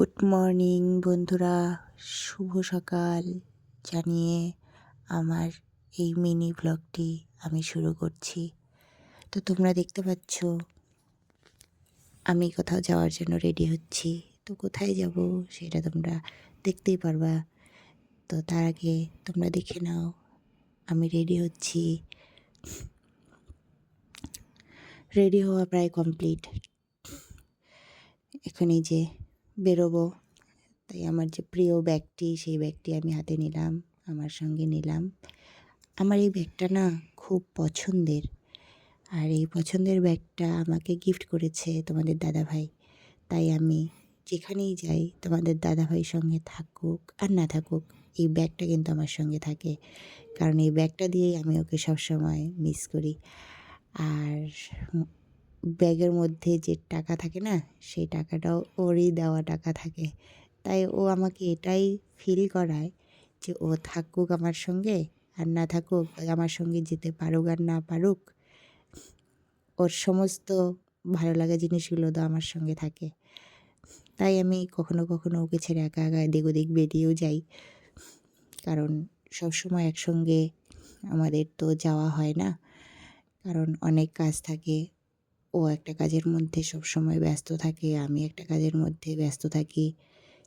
Good morning বন্ধুরা। শুভ সকাল জানিয়ে আমার এই মিনি ব্লগটি আমি শুরু করছি। তো তোমরা দেখতে পাচ্ছ, আমি কোথাও যাওয়ার জন্য রেডি হচ্ছি। তো কোথায় যাব সেটা তোমরা দেখতেই পারবা। তো তার আগে তোমরা দেখে নাও, আমি রেডি হচ্ছি। রেডি হওয়া প্রায় কমপ্লিট এখনই যে বেরোবো। তাই আমার যে প্রিয় ব্যাগটি, সেই ব্যাগটি আমি হাতে নিলাম, আমার সঙ্গে নিলাম। আমার এই ব্যাগটা না খুব পছন্দের। আর এই পছন্দের ব্যাগটা আমাকে গিফট করেছে তোমাদের দাদাভাই। তাই আমি যেখানেই যাই, তোমাদের দাদাভাইয়ের সঙ্গে থাকুক আর না থাকুক, এই ব্যাগটা কিন্তু আমার সঙ্গে থাকে। কারণ এই ব্যাগটা দিয়েই আমি ওকে সবসময় মিস করি। আর ব্যাগের মধ্যে যে টাকা থাকে না, সেই টাকাটাও ওরই দেওয়া টাকা থাকে। তাই ও আমাকে এটাই ফিল করায় যে ও থাকুক আমার সঙ্গে আর না থাকুক, আমার সঙ্গে যেতে পারুক আর না পারুক, ওর সমস্ত ভালো লাগা জিনিসগুলো তো আমার সঙ্গে থাকে। তাই আমি কখনো কখনো ওকে ছেড়ে একা একা এদিক ওদিক বেরিয়েও যাই। কারণ সবসময় একসঙ্গে আমাদের তো যাওয়া হয় না। কারণ অনেক কাজ থাকে ও একটা কাজের মধ্যে সবসময় ব্যস্ত থাকে, আমি একটা কাজের মধ্যে ব্যস্ত থাকি।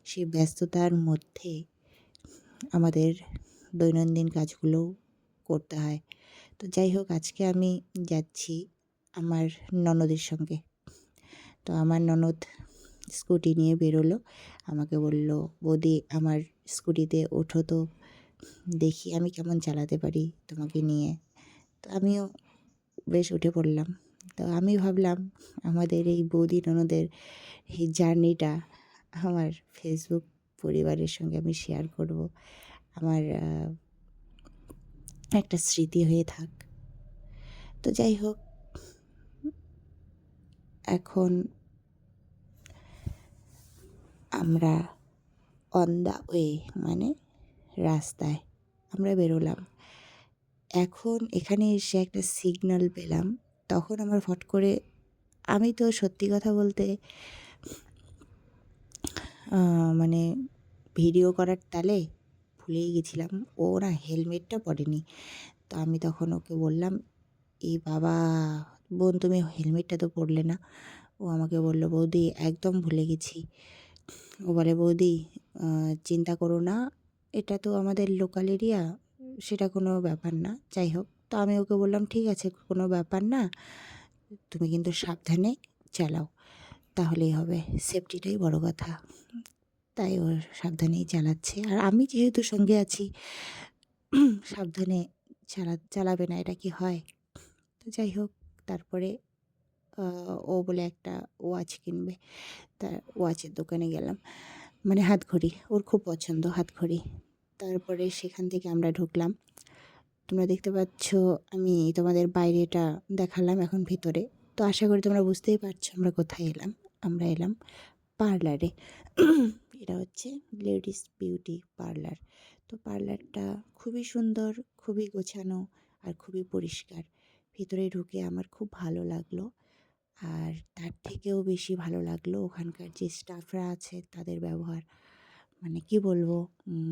সেই ব্যস্ততার মধ্যে আমাদের দৈনন্দিন কাজগুলোও করতে হয়। তো যাই হোক, আজকে আমি যাচ্ছি আমার ননদের সঙ্গে। তো আমার ননদ স্কুটি নিয়ে বেরোলো। আমাকে বলল, বৌদি, আমার স্কুটিতে ওঠো তো, দেখি আমি কেমন চালাতে পারি তোমাকে নিয়ে। তো আমিও বেশ উঠে পড়লাম। তো আমি ভাবলাম আমাদের এই বৌদি ননদের এই জার্নিটা আমার ফেসবুক পরিবারের সঙ্গে আমি শেয়ার করব। আমার একটা স্মৃতি হয়ে থাক। তো যাই হোক, এখন আমরা অন দ্য ওয়ে মানে রাস্তায় আমরা বেরোলাম। এখন এখানে এসে একটা সিগন্যাল পেলাম। তখন আমার ফট করে, আমি তো সত্যি কথা বলতে মানে ভিডিও করার তালে ভুলেই গেছিলাম। ও না হেলমেটটা পরেনি। তো আমি তখন ওকে বললাম এই বাবা, বোন তুমি হেলমেটটা তো পরলে না? ও আমাকে বলল, বৌদি, একদম ভুলে গেছি। ও বলে, বৌদি চিন্তা করো না, এটা তো আমাদের লোকাল এরিয়া সেটা কোনো ব্যাপার না। যাই হোক তো আমি ওকে বললাম, ঠিক আছে, কোনো ব্যাপার না। তুমি কিন্তু সাবধানে চালাও, তাহলেই হবে। সেফটিটাই বড় কথা। তাই ও সাবধানেই চালাচ্ছে। আর আমি যেহেতু সঙ্গে আছি, সাবধানে চালা, চালাবে না, এটা কি হয়? তো যাই হোক, তারপরে ও বলে একটা ওয়াচ কিনবে। তার ওয়াচের দোকানে গেলাম। মানে হাত ঘড়ি ওর খুব পছন্দ হাত ঘড়ি তারপরে সেখান থেকে আমরা ঢুকলাম। তোমরা দেখতে পাচ্ছ, আমি তোমাদের বাইরেটা দেখালাম এখন ভিতরে। তো আশা করি তোমরা বুঝতেই পারছ আমরা কোথায় এলাম। আমরা এলাম পার্লারে। এটা হচ্ছে লেডিস বিউটি পার্লার। তো পার্লারটা খুবই সুন্দর, খুবই গোছানো আর খুবই পরিষ্কার। ভিতরে ঢুকে আমার খুব ভালো লাগল। আর তার থেকেও বেশি ভালো লাগল ওখানকার যে স্টাফরা আছে তাদের ব্যবহার। মানে কি বলব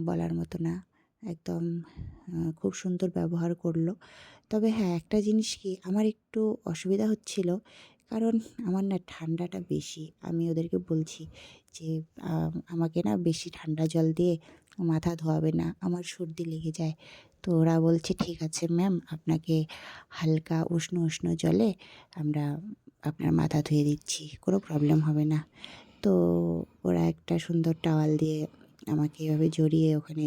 বলার মতো না। একদম খুব সুন্দর ব্যবহার করল। তবে হ্যাঁ একটা জিনিস কি, আমার একটু অসুবিধা হচ্ছিল, কারণ আমার না ঠান্ডাটা বেশি। আমি ওদেরকে বলছি যে আমাকে না বেশি ঠান্ডা জল দিয়ে মাথা ধোয়াবে না, আমার সর্দি লেগে যায়। তো ওরা বলছে, ঠিক আছে ম্যাম, আপনাকে হালকা উষ্ণ উষ্ণ জলে আমরা আপনার মাথা ধুয়ে দিচ্ছি, কোনো প্রবলেম হবে না। তো ওরা একটা সুন্দর টাওয়াল দিয়ে আমাকে এভাবে জড়িয়ে ওখানে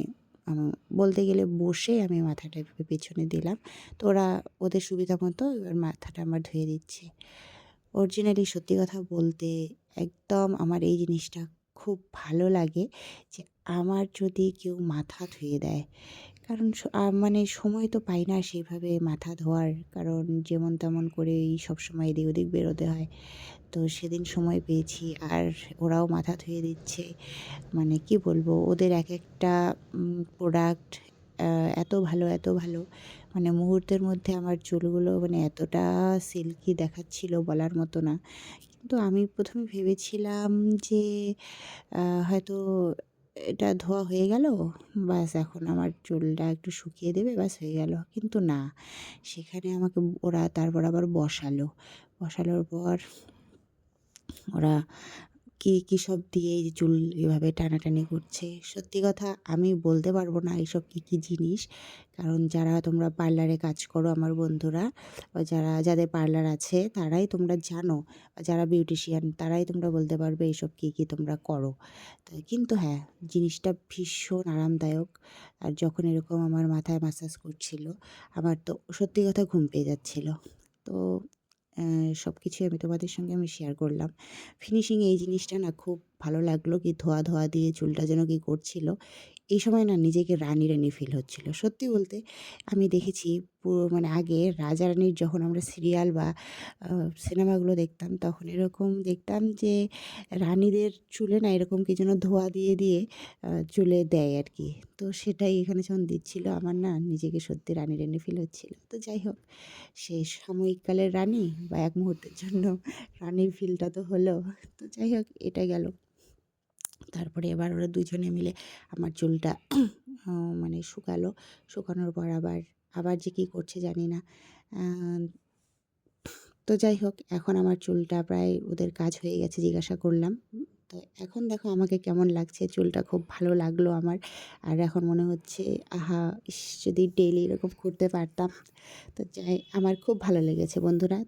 বলতে গেলে বসে আমি মাথাটা এভাবে পেছনে দিলাম। তো ওরা ওদের সুবিধা মতো এবার মাথাটা আমার ধুয়ে দিচ্ছে। অরিজিনালি সত্যি কথা বলতে একদম আমার এই জিনিসটা খুব ভালো লাগে যে আমার যদি কেউ মাথা ধুয়ে দেয় কারণ মানে সময় তো পাই না সেইভাবে মাথা ধোয়ার। কারণ যেমন তেমন করেই সবসময় এদিক ওদিক বেরোতে হয়। তো সেদিন সময় পেয়েছি আর ওরাও মাথা ধুয়ে দিচ্ছে। মানে কি বলব, ওদের এক একটা প্রোডাক্ট এত ভালো এত ভালো। মানে মুহূর্তের মধ্যে আমার চুলগুলো মানে এতটা সিল্কি দেখাচ্ছিল বলার মতো না। কিন্তু আমি প্রথমে ভেবেছিলাম যে হয়তো এটা ধোয়া হয়ে গেল। বাস এখন আমার চুলটা একটু শুকিয়ে দেবে বাস হয়ে গেল। কিন্তু না, সেখানে আমাকে ওরা তারপর আবার বসালো। বসালোর পর ওরা কি, কি সব দিয়ে চুল এভাবে টানাটানি করছে। সত্যি কথা আমি বলতে পারব না এইসব কী, কী জিনিস। কারণ যারা তোমরা পার্লারে কাজ করো আমার বন্ধুরা বা যারা যাদের পার্লার আছে তারাই তোমরা জানো যারা বিউটিশিয়ান তারাই তোমরা বলতে পারবে এইসব কী, কী তোমরা করো। কিন্তু হ্যাঁ, জিনিসটা ভীষণ আরামদায়ক। আর যখন এরকম আমার মাথায় মাসাজ করছিল, আমার তো সত্যি কথা ঘুম পেয়ে যাচ্ছিল। তো অ্যা সবকিছুই আমি তোমাদের সঙ্গে আমি শেয়ার করলাম। ফিনিশিং এই জিনিসটা না খুব ভালো লাগল কি ধোয়া, ধোয়া দিয়ে চুলটা যেন কি করছিল। এই সময় না নিজেকে রানী, রানী ফিল হচ্ছিল। সত্যি বলতে আমি দেখেছি পুরো মানে আগে রাজা রানীর যখন আমরা সিরিয়াল বা সিনেমাগুলো দেখতাম তখন এরকম দেখতাম যে রানীদের চুলে না এরকম কি যেন ধোঁয়া দিয়ে, দিয়ে চুলে দেয় আর কি তো সেটাই এখানে যখন দিচ্ছিল আমার না নিজেকে সত্যি রানী, রানী ফিল হচ্ছিল। তো যাই হোক সে সাময়িককালের রানী বা এক মুহূর্তের জন্য রানীর ফিলটা তো হলো। তো যাই হোক এটা গেল। তারপরে এবার ওরা দুজনে মিলে আমার চুলটা মানে শুকালো। শুকানোর পর আবার, আবার যে কী করছে জানি না। তো যাই হোক এখন আমার চুলটা প্রায় ওদের কাজ হয়ে গেছে জিজ্ঞাসা করলাম। তো এখন দেখো আমাকে কেমন লাগছে চুলটা খুব ভালো লাগল আমার। আর এখন মনে হচ্ছে আহা! ইস! যদি ডেইলি এরকম করতে পারতাম। তো যাই আমার খুব ভালো লেগেছে বন্ধুরা।